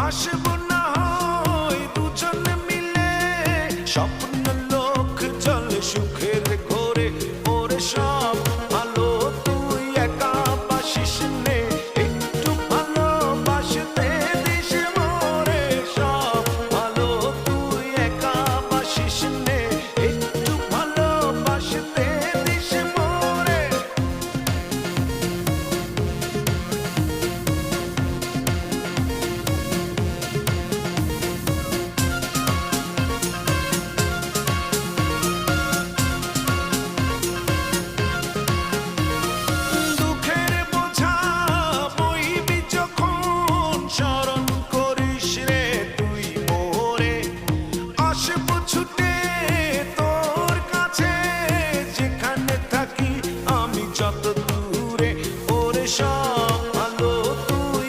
আসব না হয় দুজন মিলে স্বপ্ন ছুটে তোর কাছে যেখানে থাকি আমি যত দূরে। সব তুই